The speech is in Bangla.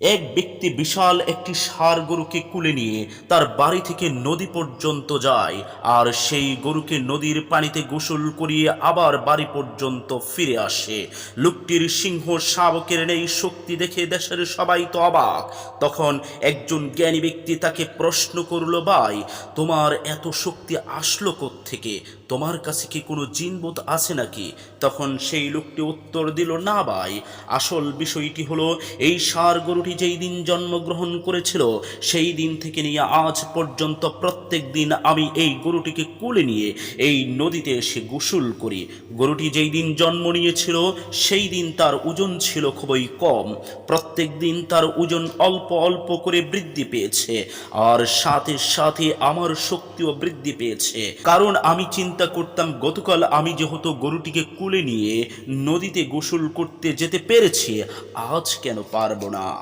এক ব্যক্তি বিশাল একটি ষাঁড় গরুকে কুলে নিয়ে তার বাড়ি থেকে নদী পর্যন্ত যায় আর সেই গরুকে নদীর পানিতে গোসল করিয়ে আবার বাড়ি পর্যন্ত ফিরে আসে। লোকটির সিংহ শাবকের নেই শক্তি দেখে দেশের সবাই তো অবাক। তখন একজন জ্ঞানী ব্যক্তি তাকে প্রশ্ন করল, ভাই, তোমার এত শক্তি আসলো থেকে তোমার কাছে কি কোনো জিনবোধ আছে নাকি? তখন সেই লোকটি উত্তর দিল, না ভাই, আসল বিষয়টি হলো এই সার গরুটি যেই দিন জন্মগ্রহণ করেছিল, সেই দিন থেকে নিয়ে আজ পর্যন্ত প্রত্যেক দিন আমি এই গরুটিকে কোলে নিয়ে এই নদীতে এসে গোসল করি। গরুটি যেই দিন জন্ম নিয়েছিল, সেই দিন তার ওজন ছিল খুবই কম। প্রত্যেক দিন তার ওজন অল্প অল্প করে বৃদ্ধি পেয়েছে আর সাথে সাথে আমার শক্তিও বৃদ্ধি পেয়েছে। কারণ আমি চিন্তা করতাম, গতকাল আমি যেহেতু গরুটিকে কুলে নিয়ে নদীতে গোসল করতে যেতে পেরেছি, আজ কেন পারব না?